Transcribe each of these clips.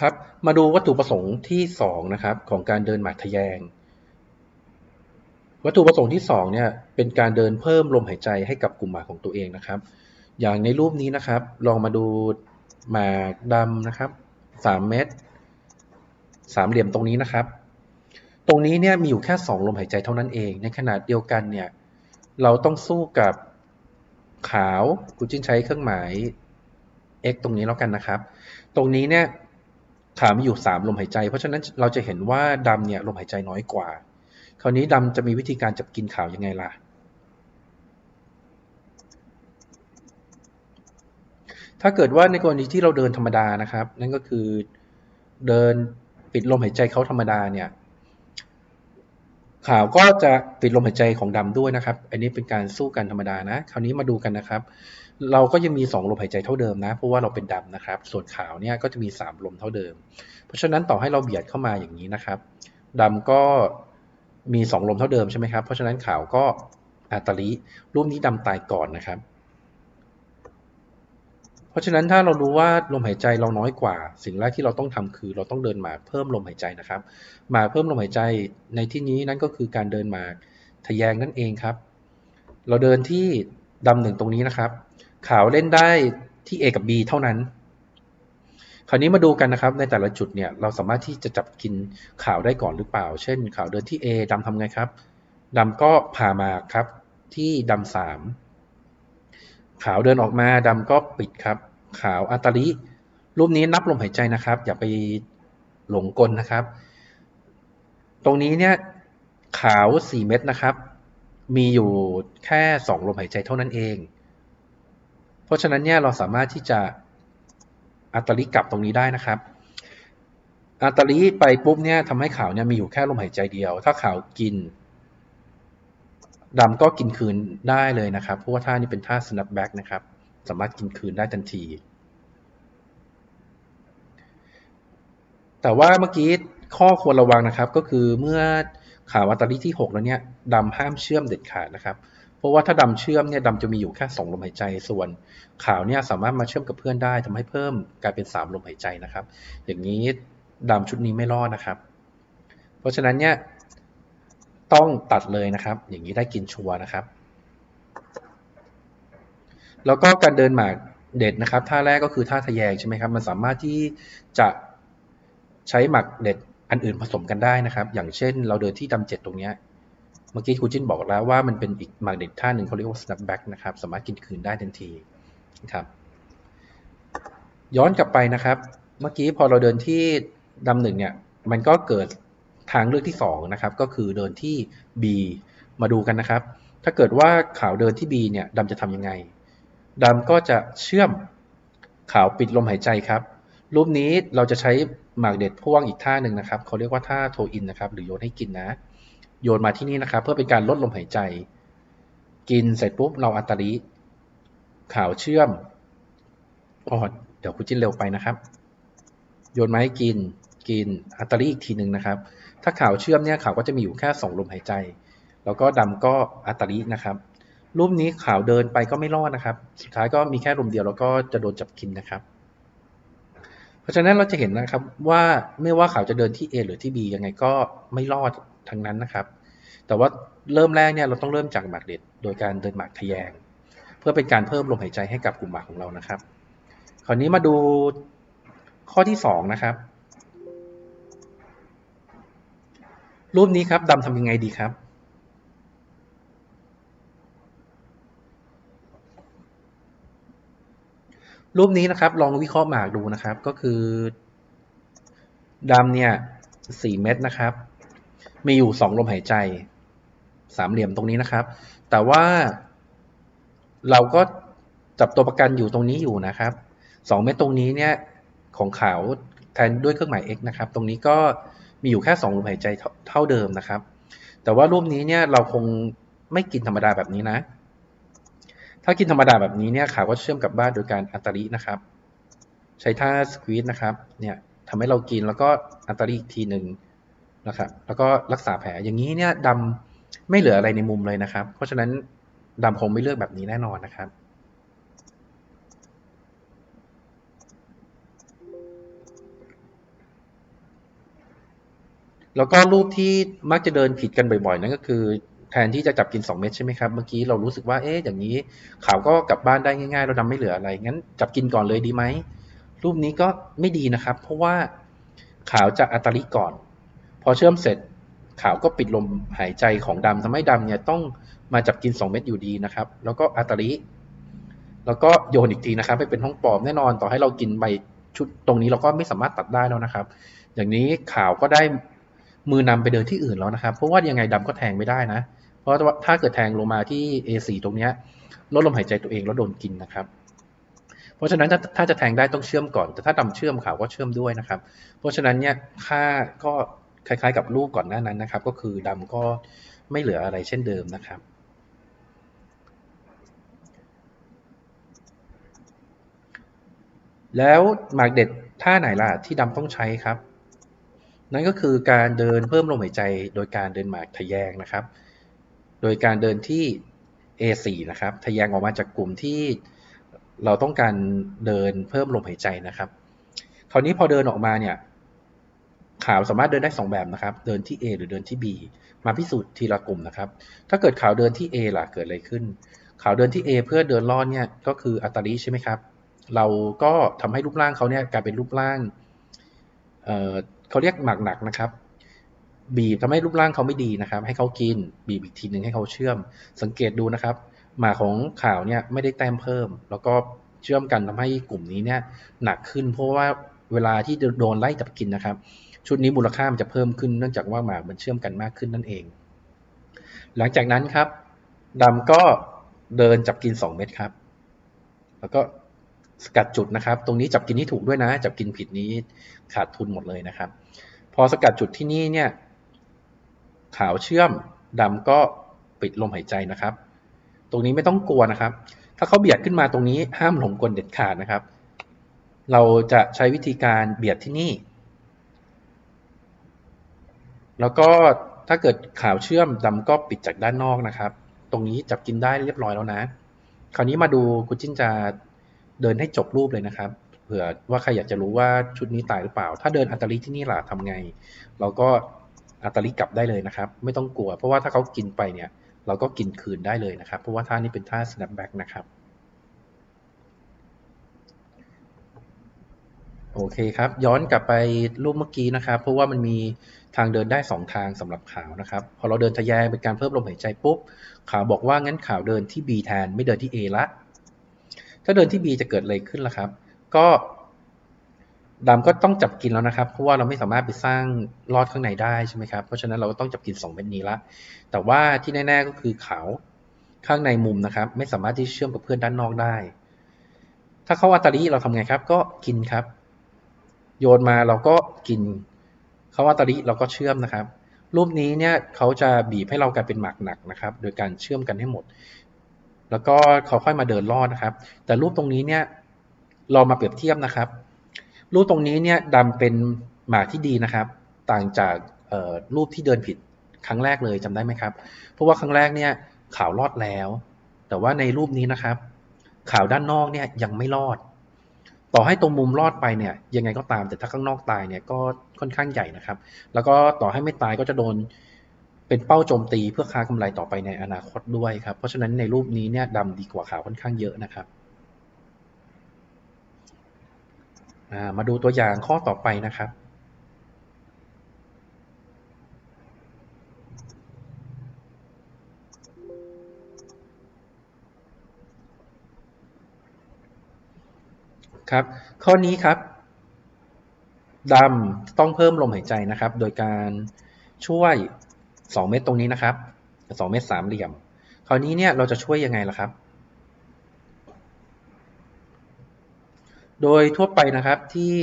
ครับ มาดูวัตถุประสงค์ที่สองนะครับของการเดินหมากทะแยง วัตถุประสงค์ที่สองเนี่ยเป็นการเดินเพิ่มลมหายใจให้กับกลุ่มหมากของตัวเองนะครับ อย่างในรูปนี้นะครับ ลองมาดูหมากดำนะครับสามเม็ดสามเหลี่ยมตรงนี้นะครับ ตรงนี้เนี่ยมีอยู่แค่สองลมหายใจเท่านั้นเอง ในขณะเดียวกันเนี่ยเราต้องสู้กับขาวกูจินใช้เครื่องหมาย x ตรงนี้แล้วกันนะครับ ตรงนี้เนี่ย ขามีอยู่สามลมหายใจ เพราะฉะนั้นเราจะเห็นว่าดำเนี่ยลมหายใจน้อยกว่า คราวนี้ดำจะมีวิธีการจับกินขาวยังไงล่ะ ถ้าเกิดว่าในกรณีที่เราเดินธรรมดานะครับ นั่นก็คือเดินปิดลมหายใจเขาธรรมดาเนี่ย ขาวก็จะปิดลมหายใจของดำด้วยนะครับ อันนี้เป็นการสู้กันธรรมดานะ คราวนี้มาดูกันนะครับ เราก็ยังมี 2 ลมหายใจเท่าเดิมนะ เพราะว่าเราเป็นดำนะครับ ส่วนขาวเนี่ยก็จะมี 3 ลมเท่าเดิม เพราะฉะนั้นต่อให้เราเบียดเข้ามาอย่างนี้นะครับดำก็มี 2 ลมเท่าเดิมใช่ไหมครับ เพราะฉะนั้นขาวก็อัตลิรูปนี้ดำตายก่อนนะครับ เพราะฉะนั้นถ้าเรารู้ว่าลมหายใจเราน้อยกว่า สิ่งแรกที่เราต้องทำคือ เราต้องเดินหมากเพิ่มลมหายใจนะครับหมากเพิ่มลมหายใจในที่นี้นั่นก็คือการเดินหมากทะแยงนั่นเองครับ เราเดินที่ดำหนึ่งตรงนี้นะครับ ขาวเล่นได้ที่ A กับ B เท่านั้น คราวนี้มาดูกันนะครับ ในแต่ละจุดเนี่ยเราสามารถที่จะจับกินขาวได้ก่อนหรือเปล่า เช่น ขาวเดินที่ A ดำทำไงครับดำก็ผ่ามาครับที่ดำสาม ขาวเดินออกมาดำก็ปิดครับ ขาวอัตลิรูปนี้นับลมหายใจนะครับ อย่าไปหลงกลนะครับ ตรงนี้เนี่ยขาวสี่เม็ดนะครับ มีอยู่แค่สองลมหายใจเท่านั้นเอง เพราะฉะนั้นเนี่ยเราสามารถที่จะอัตลิกลับตรงนี้ได้นะครับอัตลิไปปุ๊บเนี่ยทำให้ขาวเนี่ยมีอยู่แค่ลมหายใจเดียว ถ้าขาวกิน ดำก็กินคืนได้เลยนะครับ เพราะว่าท่านี้เป็นท่า snapback นะครับ สามารถกินคืนได้ทันที แต่ว่าเมื่อกี้ข้อควรระวังนะครับ ก็คือเมื่อขาวอัตราลีที่ 6 แล้วเนี่ยดำห้ามเชื่อมเด็ดขาดนะครับ เพราะว่าถ้าดำเชื่อมเนี่ยดำจะมีอยู่แค่2ลมหายใจส่วน ขาวเนี่ยสามารถมาเชื่อมกับเพื่อนได้ทำให้เพิ่มกลายเป็น 3 ลมหายใจนะครับ อย่างนี้ดำชุดนี้ไม่รอดนะครับ เพราะฉะนั้นเนี่ย ต้องตัดเลยนะครับ อย่างนี้ได้กินชัวร์นะครับ แล้วก็การเดินหมากเด็ดนะครับท่าแรกก็คือท่าทะแยงใช่ไหมครับ มันสามารถที่จะใช้หมักเด็ดอันอื่นผสมกันได้นะครับ อย่างเช่น เราเดินที่ดำเจ็ดตรงนี้เมื่อกี้ครูจิ้นบอกแล้วว่ามันเป็นอีกหมากเด็ดท่าหนึ่งเขาเรียกว่า snapback นะครับ สามารถกินคืนได้ทันทีนะครับย้อนกลับไปนะครับ เมื่อกี้พอเราเดินที่ดำหนึ่งเนี่ย มันก็เกิด ทางเลือกที่2นะครับก็คือเดินที่ B มาดูกันนะครับ ถ้าเกิดว่าขาวเดินที่ B เนี่ยดำจะทำยังไงดำก็จะเชื่อมขาวปิดลมหายใจครับ รูปนี้เราจะใช้หมากเด็ดพ่วงอีกท่าหนึ่งนะครับเขาเรียกว่าท่าโทอินนะครับ หรือโยนให้กินนะ โยนมาที่นี่นะครับ เพื่อเป็นการลดลมหายใจ กินเสร็จปุ๊บเราอัตริขาวเชื่อมอ๋อเดี๋ยวคุณจิ้นเร็วไปนะครับ โยนมาให้กิน กินอัตริอีกทีหนึ่งนะครับ ถ้าขาวเชื่อมเนี่ยขาวก็จะมีอยู่แค่สองลมหายใจ แล้วก็ดำก็อัตรินะครับรูปนี้ขาวเดินไปก็ไม่รอดนะครับ สุดท้ายก็มีแค่ลมเดียวแล้วก็จะโดนจับกินนะครับ เพราะฉะนั้นเราจะเห็นนะครับว่าไม่ว่าขาวจะเดินที่ A หรือที่ B ยังไงก็ไม่รอดทั้งนั้นนะครับ แต่ว่าเริ่มแรกเนี่ยเราต้องเริ่มจากหมากเด็ด โดยการเดินหมากทะแยง เพื่อเป็นการเพิ่มลมหายใจให้กับกลุ่มหมากของเรานะครับ คราวนี้มาดูข้อที่2นะครับ รูปนี้ครับดำทำยังไงดีครับ รูปนี้นะครับ ลองวิเคราะห์หมากดูนะครับ ก็คือดำเนี่ยสี่เม็ดนะครับ มีอยู่สองลมหายใจ สามเหลี่ยมตรงนี้นะครับ แต่ว่า เราก็จับตัวประกันอยู่ตรงนี้อยู่นะครับสองเม็ดตรงนี้เนี่ยของขาวแทนด้วยเครื่องหมาย x นะครับ ตรงนี้ก็ มีอยู่แค่สองลมหายใจเท่าเดิมนะครับ แต่ว่ารูปนี้เนี่ยเราคงไม่กินธรรมดาแบบนี้นะ ถ้ากินธรรมดาแบบนี้เนี่ยขาก็เชื่อมกับบ้านโดยการอัตรินะครับ ใช้ท่าสควีซนะครับ เนี่ยทำให้เรากินแล้วก็อัตริอีกทีหนึ่งนะครับ แล้วก็รักษาแผลอย่างนี้เนี่ยดำไม่เหลืออะไรในมุมเลยนะครับ เพราะฉะนั้นดำคงไม่เลือกแบบนี้แน่นอนนะครับ แล้วก็รูปที่มักจะเดินผิดกันบ่อยๆ นั่นก็คือแทนที่จะจับกิน 2 เม็ดใช่ไหมครับ เมื่อกี้เรารู้สึกว่าเอ๊ะอย่างนี้ขาวก็กลับบ้านได้ง่ายๆ เราดำไม่เหลืออะไร งั้นจับกินก่อนเลยดีไหม รูปนี้ก็ไม่ดีนะครับ เพราะว่าขาวจะอัตลิก่อน พอเชื่อมเสร็จขาวก็ปิดลมหายใจของดำทำให้ดำเนี่ยต้องมาจับกิน 2 เม็ดอยู่ดีนะครับ แล้วก็อัตลิแล้วก็โยนอีกทีนะครับให้เป็นห้องปลอมแน่นอนต่อให้เรากินใบชุดตรงนี้เราก็ไม่สามารถตัดได้แล้วนะครับ อย่างนี้ขาวก็ได้ มือนำไปเดินที่อื่นแล้วนะครับ เพราะว่ายังไงดำก็แทงไม่ได้นะ เพราะว่าถ้าเกิดแทงลงมาที่ A4 ตรงเนี้ยลดลมหายใจตัวเองแล้วโดนกินนะครับ เพราะฉะนั้นถ้าถ้าจะแทงได้ต้องเชื่อมก่อน แต่ถ้าดำเชื่อมขาวก็เชื่อมด้วยนะครับ เพราะฉะนั้นเนี่ยค่าก็คล้ายๆกับรูปก่อนหน้านั้นนะครับ ก็คือดำก็ไม่เหลืออะไรเช่นเดิมนะครับแล้วหมากเด็ดท่าไหนล่ะที่ดำต้องใช้ครับ นั่นก็คือการเดินเพิ่มลมหายใจโดยการเดินหมากทะแยงนะครับ โดยการเดินที่ A4 นะครับ ทะแยงออกมาจากกลุ่มที่เราต้องการเดินเพิ่มลมหายใจนะครับ คราวนี้พอเดินออกมาเนี่ยขาวสามารถเดินได้ 2 แบบนะครับ เดินที่ A หรือเดินที่ B มาพิสูจน์ทีละกลุ่มนะครับ ถ้าเกิดขาวเดินที่ A ล่ะเกิดอะไรขึ้น ขาวเดินที่ A เพื่อเดินลอดเนี่ยก็คืออัตริใช่ไหมครับ เราก็ทำให้รูปร่างเขาเนี่ยกลายเป็นรูปร่าง เขาเรียกหมากหนักนะครับ บีบทำให้รูปร่างเขาไม่ดีนะครับ ให้เขากินบีบอีกทีหนึ่งให้เขาเชื่อม สังเกตดูนะครับ หมากของขาวเนี่ยไม่ได้แต้มเพิ่ม แล้วก็เชื่อมกันทำให้กลุ่มนี้เนี่ยหนักขึ้น เพราะว่าเวลาที่โดนไล่จับกินนะครับ ชุดนี้มูลค่ามันจะเพิ่มขึ้นเนื่องจากว่าหมากมันเชื่อมกันมากขึ้นนั่นเอง หลังจากนั้นครับดำก็เดินจับกิน 2 เม็ดครับ แล้วก็ สกัดจุดนะครับ ตรงนี้จับกินที่ถูกด้วยนะ จับกินผิดนี้ขาดทุนหมดเลยนะครับ พอสกัดจุดที่นี่เนี่ย ขาวเชื่อมดำก็ปิดลมหายใจนะครับ ตรงนี้ไม่ต้องกลัวนะครับ ถ้าเขาเบียดขึ้นมาตรงนี้ห้ามหลงกลเด็ดขาดนะครับ เราจะใช้วิธีการเบียดที่นี่ แล้วก็ถ้าเกิดขาวเชื่อมดำก็ปิดจากด้านนอกนะครับ ตรงนี้จับกินได้เรียบร้อยแล้วนะ คราวนี้มาดูคุณจิ้นจะ เดินให้จบรูปเลยนะครับ เผื่อว่าใครอยากจะรู้ว่าชุดนี้ตายหรือเปล่า ถ้าเดินอัตลิที่นี่ล่ะทำไง เราก็อัตลิกลับได้เลยนะครับ ไม่ต้องกลัว เพราะว่าถ้าเขากินไปเนี่ย เราก็กินคืนได้เลยนะครับ เพราะว่าท่านี้เป็นท่า snapback นะครับ โอเคครับ ย้อนกลับไปรูปเมื่อกี้นะครับ เพราะว่ามันมีทางเดินได้ 2 ทางสำหรับขาวนะครับ พอเราเดินทะแยงเป็นการเพิ่มลมหายใจปุ๊บ ขาวบอกว่างั้นขาวเดินที่ B แทนไม่เดินที่ A ละ ถ้าเดินที่ B จะเกิดอะไรขึ้นล่ะครับ ก็ดำก็ต้องจับกินแล้วนะครับ เพราะว่าเราไม่สามารถไปสร้างลอดข้างในได้ใช่ไหมครับ เพราะฉะนั้นเราก็ต้องจับกิน2เม็ดนี้ละ แต่ว่าที่แน่ๆก็คือขาวข้างในมุมนะครับ ไม่สามารถที่เชื่อมกับเพื่อนด้านนอกได้ ถ้าเขาอัตริเราทำไงครับ ก็กินครับ โยนมาเราก็กิน เขาอัตริเราก็เชื่อมนะครับ รูปนี้เนี่ยเขาจะบีบให้เรากลายเป็นหมากหนักนะครับ โดยการเชื่อมกันให้หมด แล้วก็เขาค่อยมาเดินลอดนะครับ แต่รูปตรงนี้เนี่ยเรามาเปรียบเทียบนะครับ รูปตรงนี้เนี่ยดำเป็นหมากที่ดีนะครับ ต่างจากรูปที่เดินผิดครั้งแรกเลยจำได้ไหมครับ เพราะว่าครั้งแรกเนี่ยขาวรอดแล้ว แต่ว่าในรูปนี้นะครับขาวด้านนอกเนี่ยยังไม่รอด ต่อให้ตรงมุมรอดไปเนี่ยยังไงก็ตามแต่ถ้าข้างนอกตายเนี่ยก็ค่อนข้างใหญ่นะครับ แล้วก็ต่อให้ไม่ตายก็จะโดน เป็นเป้าโจมตีเพื่อค้ากำไรต่อไปในอนาคตด้วยครับ เพราะฉะนั้นในรูปนี้เนี่ยดำดีกว่าขาวค่อนข้างเยอะนะครับมาดูตัวอย่างข้อต่อไปนะครับ ครับ ข้อนี้ครับดำต้องเพิ่มลมหายใจนะครับ โดยการช่วย 2 เม็ดตรงนี้นะครับ2เม็ดสามเหลี่ยม คราวนี้เนี่ยเราจะช่วยยังไงล่ะครับ โดยทั่วไปนะครับที่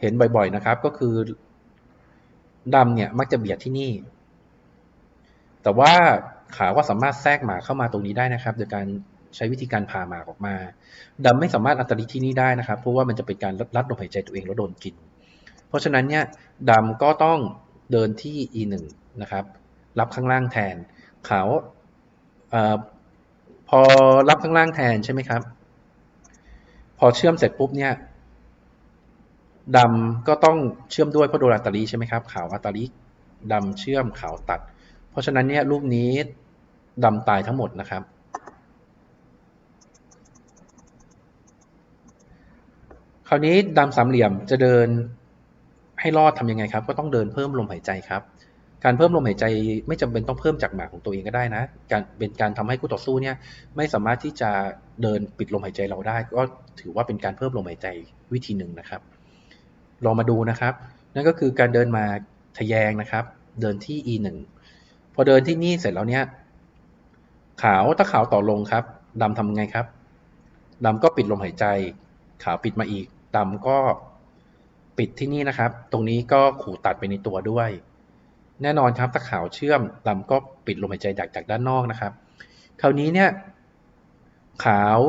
เห็นบ่อยๆนะครับ ก็คือดำเนี่ยมักจะเบียดที่นี่ แต่ว่าขาวก็สามารถแทรกหมาเข้ามาตรงนี้ได้นะครับ โดยการใช้วิธีการพาหมาออกมาดำไม่สามารถอัตริที่นี่ได้นะครับ เพราะว่ามันจะเป็นการรัดลมหายใจตัวเองแล้วโดนกิน เพราะฉะนั้นเนี่ยดำก็ต้องเดินที่ e1 นะครับ รับข้างล่างแทนเขาวอพอรับข้างล่างแทนใช่ไหมครับ พอเชื่อมเสร็จปุ๊บเนี่ยดำก็ต้องเชื่อมด้วยเพราะโดนอัตริใช่ไหมครับขาวอัตริดำเชื่อมขาวตัด เพราะฉะนั้นเนี่ยรูปนี้ดำตายทั้งหมดนะครับ คราวนี้ดำสามเหลี่ยมจะเดินให้รอดทำยังไงครับ ก็ต้องเดินเพิ่มลมหายใจครับ การเพิ่มลมหายใจไม่จำเป็นต้องเพิ่มจากหมากของตัวเองก็ได้นะ การเป็นการทำให้คู่ต่อสู้เนี่ยไม่สามารถที่จะเดินปิดลมหายใจเราได้ ก็ถือว่าเป็นการเพิ่มลมหายใจวิธีหนึ่งนะครับ ลองมาดูนะครับ นั่นก็คือการเดินมาทะแยงนะครับ เดินที่ e 1พอเดินที่นี่เสร็จแล้วเนี่ย ขาวถ้าขาวต่อลงครับดำทำไงครับดำก็ปิดลมหายใจ ขาวปิดมาอีกดำก็ปิดที่นี่นะครับ ตรงนี้ก็ขู่ตัดไปในตัวด้วย แน่นอนครับถ้าขาวเชื่อมดำก็ปิดลมหายใจจากจากด้านนอกนะครับ คราวนี้เนี่ย ขาว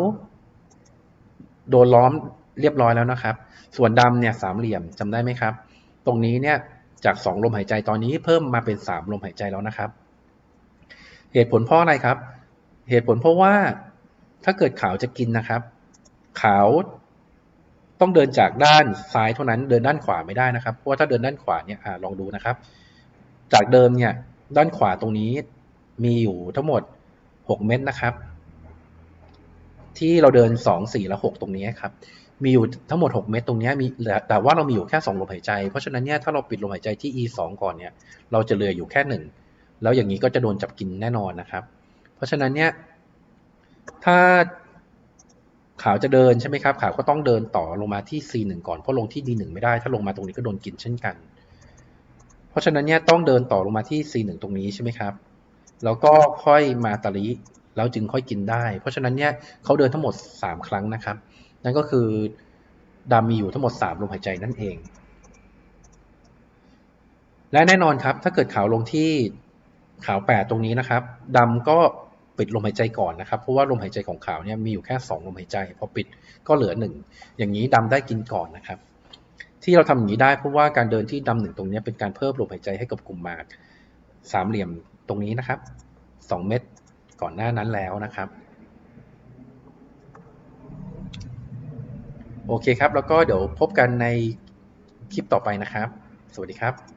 โดนล้อมเรียบร้อยแล้วนะครับ ส่วนดำเนี่ยสามเหลี่ยมจำได้ไหมครับ ตรงนี้เนี่ยจากสองลมหายใจตอนนี้เพิ่มมาเป็นสามลมหายใจแล้วนะครับ เหตุผลเพราะอะไรครับ เหตุผลเพราะว่าถ้าเกิดขาวจะกินนะครับ ขาวต้องเดินจากด้านซ้ายเท่านั้นเดินด้านขวาไม่ได้นะครับ เพราะว่าถ้าเดินด้านขวาเนี่ยอลองดูนะครับ จากเดิมเนี่ย ด้านขวาตรงนี้มีอยู่ทั้งหมดหกเม็ดนะครับ ที่เราเดินสองสี่และหกตรงนี้ครับ มีอยู่ทั้งหมด 6 เม็ดตรงนี้มีแต่ว่าเรามีอยู่แค่ 2 ลมหายใจ เพราะฉะนั้นเนี่ยถ้าเราปิดลมหายใจที่ e 2ก่อนเนี่ย เราจะเหลืออยู่แค่ 1 แล้วอย่างนี้ก็จะโดนจับกินแน่นอนนะครับ เพราะฉะนั้นเนี่ยถ้าขาวจะเดินใช่ไหมครับขาวก็ต้องเดินต่อลงมาที่ c 1 ก่อนเพราะลงที่ d 1 ไม่ได้ ถ้าลงมาตรงนี้ก็โดนกินเช่นกันเราะฉะนั้นเนี่ยต้องเดินต่อลงมาที่ c 1 ตรงนี้ใช่ไหมครับ แล้วก็ค่อยมาตาลิแล้วจึงค่อยกินได้ เพราะฉะนั้นเนี่ยเขาเดินทั้งหมด 3 ครั้งนะครับ นั่นก็คือดำมีอยู่ทั้งหมด 3 ลมหายใจนั่นเอง และแน่นอนครับ ถ้าเกิดขาวลงที่ขาว8ตรงนี้นะครับดำก็ปิดลมหายใจก่อนนะครับ เพราะว่าลมหายใจของขาวเนี่ยมีอยู่แค่ 2 ลมหายใจ พอปิดก็เหลือ 1 อย่างนี้ดำได้กินก่อนนะครับ ที่เราทำอย่างนี้ได้เพราะว่าการเดินที่ดำหนึ่งตรงนี้เป็นการเพิ่มลมหายใจให้กับกลุ่มมากสามเหลี่ยมตรงนี้นะครับ 2 เม็ดก่อนหน้านั้นแล้วนะครับ โอเคครับ แล้วก็เดี๋ยวพบกันในคลิปต่อไปนะครับ สวัสดีครับ